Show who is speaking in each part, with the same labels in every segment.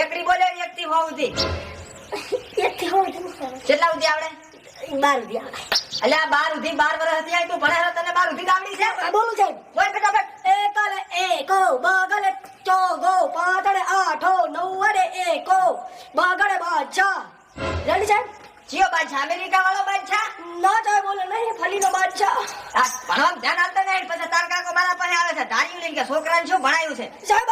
Speaker 1: એકડી બોલે એક થી હોવ સુધી
Speaker 2: એક થી હોવ
Speaker 1: કેટલા સુધી આવડે?
Speaker 2: બાર રૂપિયા આવડે.
Speaker 1: એટલે આ બાર સુધી બાર વર્ષ હતી તું ભણેલો તને બાર સુધી આવડી છે?
Speaker 2: બોલું છે.
Speaker 1: બોલ ફટાફટ.
Speaker 2: એકલે એકો બગલે ચોગો પાતળે આઠો નવરે એકો બગડે બાદશાહ. રેડી છે?
Speaker 1: જીઓ બાદશાહ અમેરિકા વાળો બાદશાહ?
Speaker 2: ના ચાહે બોલે નહીં ફલીનો બાદશાહ.
Speaker 1: આ ભણવામાં ધ્યાન આપતા નહીં પછી તારકા કો મારા પાસે આવે છે. ધાર્યું લઈને કે છોકરાને શું ભણાયું છે?
Speaker 2: સાહેબ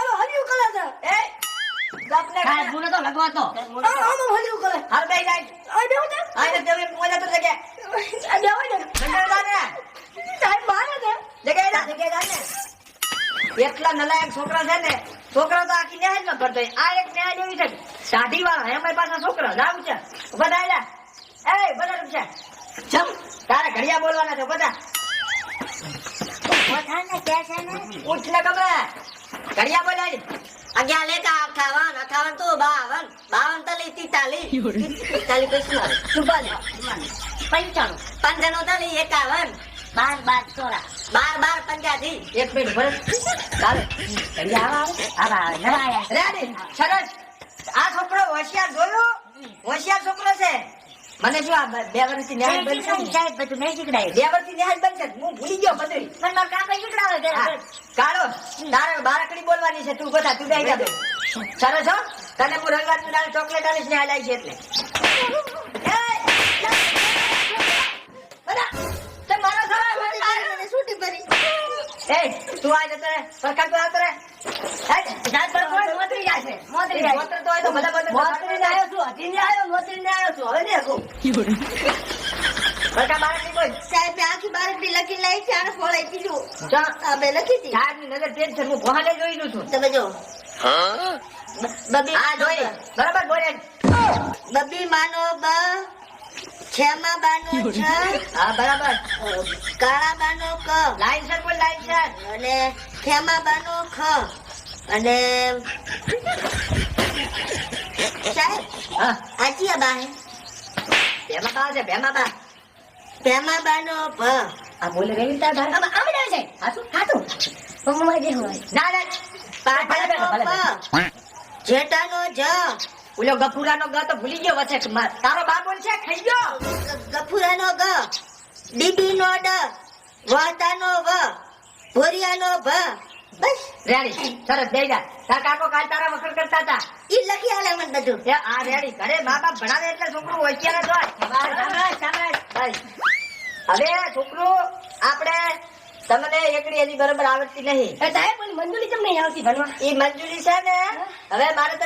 Speaker 3: ભૂલો તો.
Speaker 2: આમ હલ્યું કરે
Speaker 1: હાલ બે જાય
Speaker 2: આ ને.
Speaker 1: દેવી મોજા તો
Speaker 2: ને. સાહેબ મારે
Speaker 1: જા ને. નલાયક છોકરા છે ને છોકરા તો આખી ન્યાય જ ન કરતો. આ એક ન્યાય જેવી છે. સાઢી વાળા એમાં પાછા છોકરા. લાવ છે બધા એ બધા છે જમ તારે ઘડિયા બોલવાના છે બધા ઉઠ ને ગમે. ઘડિયા બોલાય
Speaker 3: અગિયાર લેતા અઠાવન અઠાવન તો બાવન બાવન તલી. તીતાલી તીતાલી આવે ચુમ્માલીસ પંચાણું. પંચાણું તલી એકાવન. બાર બાર સોળા. બાર બાર પંચાથી
Speaker 1: એક મિનિટ ભરે ચાલે. ઘડિયા આવે
Speaker 3: આવા? નવા
Speaker 1: સરસ. આ છોકરો હોશિયાર જોયું? હોશિયાર છોકરો છે. મને શું આ બે બે વર્ષથી ન્યાય બનશે?
Speaker 3: સાહેબ બધું નહીં શીખડાયું.
Speaker 1: બે વર્ષથી ન્યાય બનશે? હું ભૂલી ગયો બધું
Speaker 3: પણ મારા કાકા શીખડાવે
Speaker 1: હા, કાળો તારે બારકડી તું બધા તું બેહી જા સરસ હો તને હું રંગાતું દાળ ચોકલેટ આલીશ ને હાલાઈ છે એટલે બધા, તે મારો સવાલ બોલી
Speaker 2: છૂટી પડી
Speaker 1: એ તું આ જતો સરખા તું આવતો હે, સાહેબ પર કોઈ મોતરી જાય છે મોતરી જાય મોતર તો હોય તો ભલે બધે
Speaker 2: મોતરીને આવ્યો છું હટીને આવ્યો મોતરીને આવ્યો છું હવે દેખો
Speaker 1: સરખા બારકડી બોલ
Speaker 2: સાહેબ આખી બારકડી લખી છે આને ફોડાઈ દીધું
Speaker 1: જા.
Speaker 2: બે લખી હતી.
Speaker 1: સાહેબની નજર તેજ હું ભોહાલે જોઈ લઉં છું.
Speaker 2: તમે જો. બબી
Speaker 1: આ જોઈ. બરાબર બોલે.
Speaker 2: બબી માનો બ છેમા બાનો છ
Speaker 1: હા બરાબર.
Speaker 2: કાળા બાનો ક.
Speaker 1: લાઈન સર બોલ લાઈન સર
Speaker 2: અને ખેમા બાનો ખ. અને સાહેબ
Speaker 1: હા.
Speaker 2: આજી બા હે.
Speaker 1: ભેમા બા છે ભેમા બા.
Speaker 2: ભેમા બાનો ભ
Speaker 1: આ બોલે રેવી તા ધાર
Speaker 2: આમ આમ જાય છે.
Speaker 1: હાતું હાતું
Speaker 2: મારે જે હોય.
Speaker 1: ના ના. ભલે બેઠો, ભલે બેઠો.
Speaker 2: પાટાનો પ જેટાનો જ.
Speaker 1: ઓલો ગફુરાનો ગ તો ભૂલી ગયો વચ્ચે. તારો બાપ બોલ છે? ખાઈ ગયો?
Speaker 2: ગફુરાનો ગ. ડીબીનો ડ. વાતાનો વ. ભોરિયાનો ભ બસ.
Speaker 1: રેડી. સરસ દઈ જા. તાર કાકો કાલ તારા વખત કરતા હતા.
Speaker 2: ઈ લખી આલે મને બધું.
Speaker 1: આ રેડી. ઘરે બાપ ભણાવે એટલે છોકરું હોય શાબાશ, શાબાશ, બસ. હવે છોકરું આપણે તમને એકડી હજી બરોબર આવડતી નહીં.
Speaker 2: સાહેબ મને મંજૂરી કેમ નહીં આવતી ભણવા?
Speaker 1: એ મંજૂરી છે ને હવે મારે